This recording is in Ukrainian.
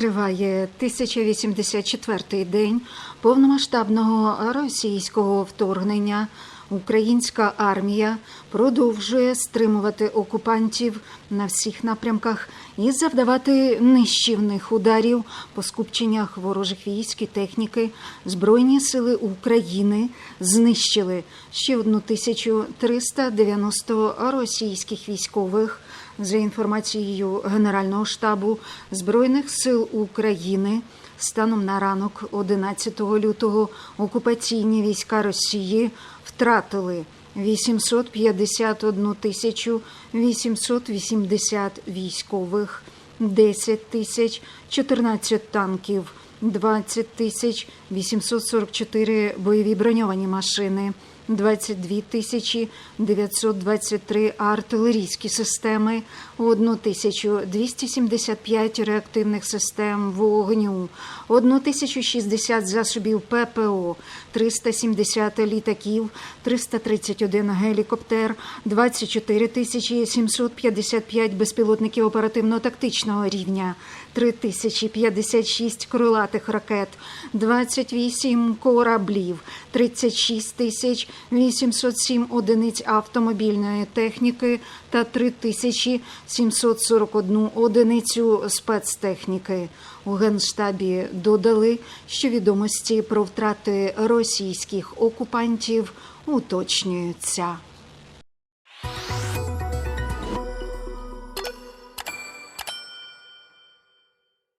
Триває 1084-й день повномасштабного російського вторгнення. Українська армія продовжує стримувати окупантів на всіх напрямках і завдавати нищівних ударів по скупченнях ворожих військ і техніки. Збройні сили України знищили ще 1390 російських військових. За інформацією Генерального штабу Збройних сил України, станом на ранок 11 лютого окупаційні війська Росії втратили 851 тисячу 880 військових, 10 тисяч 14 танків, 20 тисяч 844 бойові броньовані машини. 22 тисячі 923 артилерійські системи, 1275 реактивних систем вогню, 1060 засобів ППО, 370 літаків, 331 гелікоптер, 24 тисячі 755 безпілотників оперативно-тактичного рівня, 3056 крилатих ракет, 28 кораблів, 36 тисяч 807 одиниць автомобільної техніки та 3741 одиницю спецтехніки. У Генштабі додали, що відомості про втрати російських окупантів уточнюються.